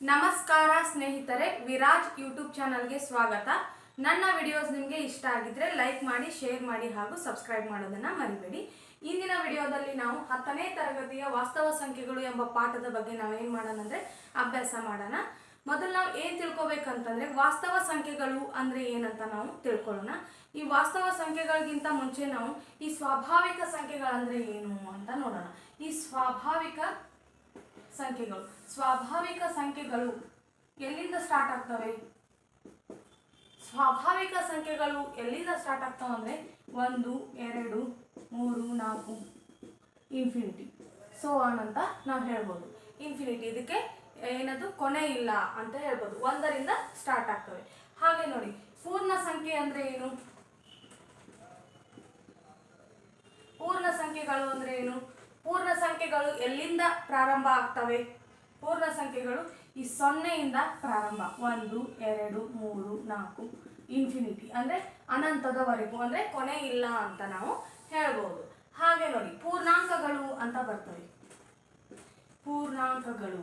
ನಮಸ್ಕಾರ ಸ್ನೇಹಿತರೆ, ವಿರಾಜ್ ಯೂಟ್ಯೂಬ್ ಚಾನಲ್ಗೆ ಸ್ವಾಗತ. ನನ್ನ ವಿಡಿಯೋಸ್ ನಿಮಗೆ ಇಷ್ಟ ಆಗಿದ್ರೆ ಲೈಕ್ ಮಾಡಿ ಶೇರ್ ಮಾಡಿ ಹಾಗೂ ಸಬ್ಸ್ಕ್ರೈಬ್ ಮಾಡೋದನ್ನ ಮರಿಬೇಡಿ. ಇಂದಿನ ವಿಡಿಯೋದಲ್ಲಿ ನಾವು ಹತ್ತನೇ ತರಗತಿಯ ವಾಸ್ತವ ಸಂಖ್ಯೆಗಳು ಎಂಬ ಪಾಠದ ಬಗ್ಗೆ ನಾವು ಏನು ಮಾಡೋಣ ಅಂದ್ರೆ ಅಭ್ಯಾಸ ಮಾಡೋಣ. ಮೊದಲು ನಾವು ಏನು ತಿಳ್ಕೊಬೇಕಂತಂದ್ರೆ ವಾಸ್ತವ ಸಂಖ್ಯೆಗಳು ಅಂದ್ರೆ ಏನಂತ ನಾವು ತಿಳ್ಕೊಳ್ಳೋಣ. ಈ ವಾಸ್ತವ ಸಂಖ್ಯೆಗಳಿಗಿಂತ ಮುಂಚೆ ನಾವು ಈ ಸ್ವಾಭಾವಿಕ ಸಂಖ್ಯೆಗಳಂದರೆ ಏನು ಅಂತ ನೋಡೋಣ. ಈ ಸ್ವಾಭಾವಿಕ ಸಂಖ್ಯೆಗಳು. ಸ್ವಾಭಾವಿಕ ಸಂಖ್ಯೆಗಳು ಎಲ್ಲಿಂದ ಸ್ಟಾರ್ಟ್ ಆಗ್ತವೆ? ಸ್ವಾಭಾವಿಕ ಸಂಖ್ಯೆಗಳು ಎಲ್ಲಿಂದ ಸ್ಟಾರ್ಟ್ ಆಗ್ತವೆ ಅಂದರೆ ಒಂದು, ಎರಡು, ಮೂರು, ನಾಲ್ಕು ಇನ್ಫಿನಿಟಿ ಸೊ ಅಂತ ನಾವು ಹೇಳ್ಬೋದು. ಇನ್ಫಿನಿಟಿ ಇದಕ್ಕೆ ಏನದು? ಕೊನೆ ಇಲ್ಲ ಅಂತ ಹೇಳ್ಬೋದು. ಒಂದರಿಂದ ಸ್ಟಾರ್ಟ್ ಆಗ್ತವೆ. ಹಾಗೆ ನೋಡಿ, ಪೂರ್ಣ ಸಂಖ್ಯೆ ಅಂದರೆ ಏನು? ಪೂರ್ಣ ಸಂಖ್ಯೆಗಳು ಅಂದ್ರೆ ಏನು? ಪೂರ್ಣ ಸಂಖ್ಯೆಗಳು ಎಲ್ಲಿಂದ ಪ್ರಾರಂಭ ಆಗ್ತವೆ? ಪೂರ್ಣ ಸಂಖ್ಯೆಗಳು ಈ ಸೊನ್ನೆಯಿಂದ ಪ್ರಾರಂಭ. ಒಂದು, ಎರಡು, ಮೂರು, ನಾಲ್ಕು ಇನ್ಫಿನಿಟಿ ಅಂದ್ರೆ ಅನಂತದವರೆಗೂ ಅಂದ್ರೆ ಕೊನೆ ಇಲ್ಲ ಅಂತ ನಾವು ಹೇಳ್ಬೋದು. ಹಾಗೆ ನೋಡಿ, ಪೂರ್ಣಾಂಕಗಳು ಅಂತ ಬರ್ತವೆ ಪೂರ್ಣಾಂಕಗಳು.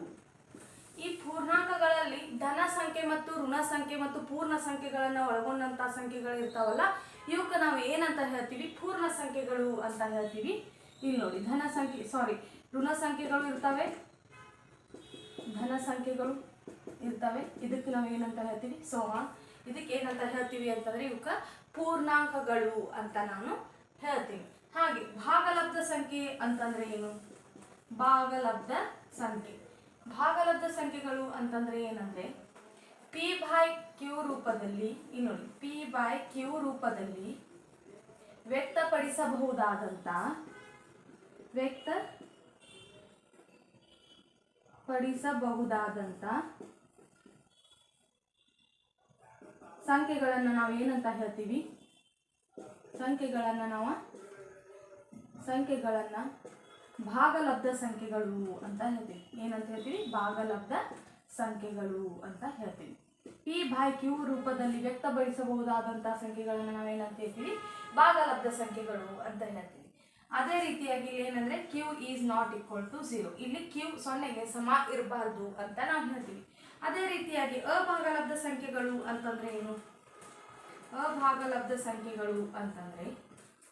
ಈ ಪೂರ್ಣಾಂಕಗಳಲ್ಲಿ ಧನ ಸಂಖ್ಯೆ ಮತ್ತು ಋಣ ಸಂಖ್ಯೆ ಮತ್ತು ಪೂರ್ಣ ಸಂಖ್ಯೆಗಳನ್ನು ಒಳಗೊಂಡಂಥ ಸಂಖ್ಯೆಗಳು ಇರ್ತಾವಲ್ಲ, ಇವಕ್ಕೆ ನಾವು ಏನಂತ ಹೇಳ್ತೀವಿ? ಪೂರ್ಣ ಸಂಖ್ಯೆಗಳು ಅಂತ ಹೇಳ್ತೀವಿ. ಇಲ್ಲಿ ನೋಡಿ, ಧನ ಸಂಖ್ಯೆ ಸಾರಿ ಋಣ ಸಂಖ್ಯೆಗಳು ಇರ್ತವೆ. ಧನ ಸಂಖ್ಯೆಗಳು ಇರ್ತವೆ. ಇದಕ್ಕೆ ನಾವು ಏನಂತ ಹೇಳ್ತೀವಿ? ಸೋಮ. ಇದಕ್ಕೆ ಏನಂತ ಹೇಳ್ತೀವಿ ಅಂತಂದ್ರೆ, ಇವಕ್ಕ ಪೂರ್ಣಾಂಕಗಳು ಅಂತ ನಾನು ಹೇಳ್ತೀನಿ. ಹಾಗೆ, ಭಾಗಲಬ್ಧ ಸಂಖ್ಯೆ ಅಂತಂದ್ರೆ ಏನು? ಭಾಗಲಬ್ಧ ಸಂಖ್ಯೆ. ಭಾಗಲಬ್ಧ ಸಂಖ್ಯೆಗಳು ಅಂತಂದ್ರೆ ಏನಂದ್ರೆ, ಪಿ ಬಾಯ್ ಕ್ಯೂ ರೂಪದಲ್ಲಿ ಇನ್ನು ಪಿ ಬಾಯ್ ಕ್ಯೂ ರೂಪದಲ್ಲಿ ವ್ಯಕ್ತಪಡಿಸಬಹುದಾದಂತ ವ್ಯಕ್ತ ಪಡಿಸಬಹುದಾದಂತ ಸಂಖ್ಯೆಗಳನ್ನು ನಾವು ಏನಂತ ಹೇಳ್ತೀವಿ? ಸಂಖ್ಯೆಗಳನ್ನು ನಾವು ಸಂಖ್ಯೆಗಳನ್ನು ಭಾಗಲಬ್ಧ ಸಂಖ್ಯೆಗಳು ಅಂತ ಹೇಳ್ತೀವಿ. ಏನಂತ ಹೇಳ್ತೀವಿ? ಭಾಗಲಬ್ಧ ಸಂಖ್ಯೆಗಳು ಅಂತ ಹೇಳ್ತೀವಿ. ಪಿ ಬೈ ಕ್ಯೂ ರೂಪದಲ್ಲಿ ವ್ಯಕ್ತಪಡಿಸಬಹುದಾದಂತಹ ಸಂಖ್ಯೆಗಳನ್ನು ನಾವೇನಂತ ಹೇಳ್ತೀವಿ? ಭಾಗಲಬ್ಧ ಸಂಖ್ಯೆಗಳು ಅಂತ ಹೇಳ್ತೀವಿ. ಅದೇ ರೀತಿಯಾಗಿ ಏನಂದ್ರೆ Q is not equal to zero ಇಲ್ಲಿ ಕ್ಯೂ ಸೊನ್ನೆಗೆ ಸಮ ಇರಬಾರ್ದು ಅಂತ ನಾವು ಹೇಳ್ತೀವಿ. ಅದೇ ರೀತಿಯಾಗಿ ಅಭಾಗಲಬ್ಧ ಸಂಖ್ಯೆಗಳು ಅಂತಂದ್ರೆ ಏನು? ಅಭಾಗಲಬ್ಧ ಸಂಖ್ಯೆಗಳು ಅಂತಂದ್ರೆ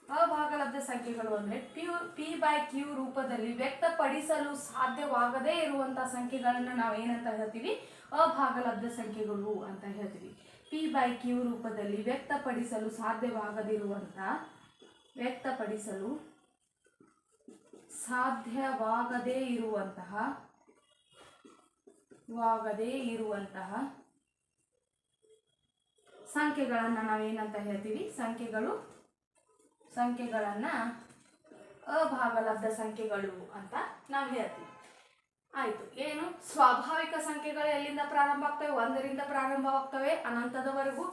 ಅಭಾಗಲಬ್ಧ ಸಂಖ್ಯೆಗಳು ಅಂದ್ರೆ ಪ್ಯೂ ಪಿ ಬೈ ಕ್ಯೂ ರೂಪದಲ್ಲಿ ವ್ಯಕ್ತಪಡಿಸಲು ಸಾಧ್ಯವಾಗದೇ ಇರುವಂತಹ ಸಂಖ್ಯೆಗಳನ್ನು ನಾವು ಏನಂತ ಹೇಳ್ತೀವಿ? ಅಭಾಗಲಬ್ಧ ಸಂಖ್ಯೆಗಳು ಅಂತ ಹೇಳ್ತೀವಿ. ಪಿ ಬೈ ಕ್ಯೂ ರೂಪದಲ್ಲಿ ವ್ಯಕ್ತಪಡಿಸಲು ಸಾಧ್ಯವಾಗದಿರುವಂತ ವ್ಯಕ್ತಪಡಿಸಲು ಸಾಧ್ಯವಾಗದೇ ಇರುವಂತಹ, ವಾಗದೇ ಇರುವಂತಹ ಸಂಖ್ಯೆಗಳನ್ನು ನಾವೇನಂತ ಹೇಳ್ತೀವಿ? ಸಂಖ್ಯೆಗಳು, ಸಂಖ್ಯೆಗಳನ್ನು ಅಭಾಗಲಬ್ಧ ಸಂಖ್ಯೆಗಳು ಅಂತ ನಾವು ಹೇಳ್ತೀವಿ. ಆಯ್ತು, ಏನು? ಸ್ವಾಭಾವಿಕ ಸಂಖ್ಯೆಗಳು ಎಲ್ಲಿಂದ ಪ್ರಾರಂಭ ಆಗ್ತವೆ? ಒಂದರಿಂದ ಪ್ರಾರಂಭವಾಗ್ತವೆ ಅನಂತದವರೆಗೂ.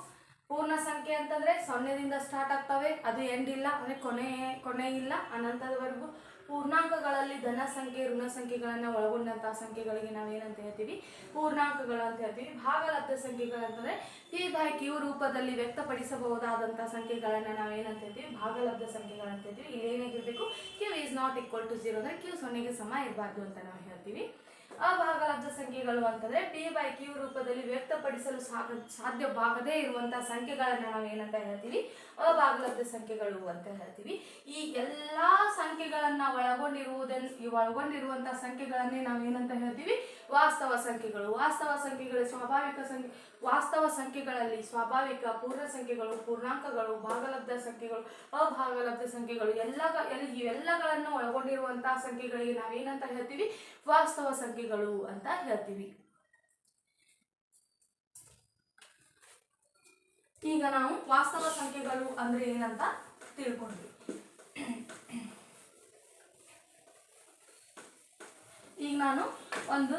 ಪೂರ್ಣ ಸಂಖ್ಯೆ ಅಂತಂದ್ರೆ ಸೊನ್ನೆದಿಂದ ಸ್ಟಾರ್ಟ್ ಆಗ್ತವೆ, ಅದು ಎಂಡ್ ಇಲ್ಲ, ಅಂದ್ರೆ ಕೊನೆ ಕೊನೆ ಇಲ್ಲ, ಅನಂತದವರೆಗೂ. ಪೂರ್ಣಾಂಕಗಳಲ್ಲಿ ಧನ ಸಂಖ್ಯೆ, ಋಣ ಸಂಖ್ಯೆಗಳನ್ನ ಒಳಗೊಂಡಂತಹ ಸಂಖ್ಯೆಗಳಿಗೆ ನಾವೇನಂತ ಹೇಳ್ತೀವಿ? ಪೂರ್ಣಾಂಕಗಳು ಅಂತ ಹೇಳ್ತೀವಿ. ಭಾಗಲಬ್ಧ ಸಂಖ್ಯೆಗಳಂತಂದ್ರೆ ಬೈ ಕ್ಯೂ ರೂಪದಲ್ಲಿ ವ್ಯಕ್ತಪಡಿಸಬಹುದಾದಂತಹ ಸಂಖ್ಯೆಗಳನ್ನ ನಾವೇನಂತ ಹೇಳ್ತೀವಿ? ಭಾಗಲಬ್ಧ ಸಂಖ್ಯೆಗಳಂತ ಹೇಳ್ತೀವಿ. ಇಲ್ಲಿ ಏನಾಗಿರ್ಬೇಕು Q is not equal to zero ಅಂದ್ರೆ ಕ್ಯೂ ಸೊನ್ನೆಗೆ ಸಮ ಇರಬಾರ್ದು ಅಂತ ನಾವು ಹೇಳ್ತೀವಿ. ಅಭಾಗಲಬ್ಧ ಸಂಖ್ಯೆಗಳು ಅಂತಂದ್ರೆ ಪಿ ಬೈ ಕ್ಯೂ ರೂಪದಲ್ಲಿ ವ್ಯಕ್ತಪಡಿಸಲು ಸಾಗ ಸಾಧ್ಯವಾಗದೇ ಇರುವಂತಹ ಸಂಖ್ಯೆಗಳನ್ನ ನಾವು ಏನಂತ ಹೇಳ್ತೀವಿ? ಅಭಾಗಲಬ್ಧ ಸಂಖ್ಯೆಗಳು ಅಂತ ಹೇಳ್ತೀವಿ. ಈ ಎಲ್ಲಾ ಸಂಖ್ಯೆಗಳನ್ನ ಒಳಗೊಂಡಿರುವುದನ್ನು ಒಳಗೊಂಡಿರುವಂತಹ ಸಂಖ್ಯೆಗಳನ್ನೇ ನಾವು ಏನಂತ ಹೇಳ್ತೀವಿ? ವಾಸ್ತವ ಸಂಖ್ಯೆಗಳು. ವಾಸ್ತವ ಸಂಖ್ಯೆಗಳು ಸ್ವಾಭಾವಿಕ ಸಂಖ್ಯೆ ವಾಸ್ತವ ಸಂಖ್ಯೆಗಳಲ್ಲಿ ಸ್ವಾಭಾವಿಕ ಪೂರ್ಣ ಸಂಖ್ಯೆಗಳು, ಪೂರ್ಣಾಂಕಗಳು, ಭಾಗಲಬ್ಧ ಸಂಖ್ಯೆಗಳು, ಅಭಾಗಲಬ್ಧ ಸಂಖ್ಯೆಗಳು ಎಲ್ಲ ಇವೆಲ್ಲಗಳನ್ನು ಒಳಗೊಂಡಿರುವಂತಹ ಸಂಖ್ಯೆಗಳಿಗೆ ನಾವೇನಂತ ಹೇಳ್ತೀವಿ? ವಾಸ್ತವ ಸಂಖ್ಯೆಗಳು ಅಂತ ಹೇಳ್ತೀವಿ. ಈಗ ನಾವು ವಾಸ್ತವ ಸಂಖ್ಯೆಗಳು ಅಂದ್ರೆ ಏನಂತ ತಿಳ್ಕೊಂಡ್ವಿ. ಈಗ ನಾನು ಒಂದು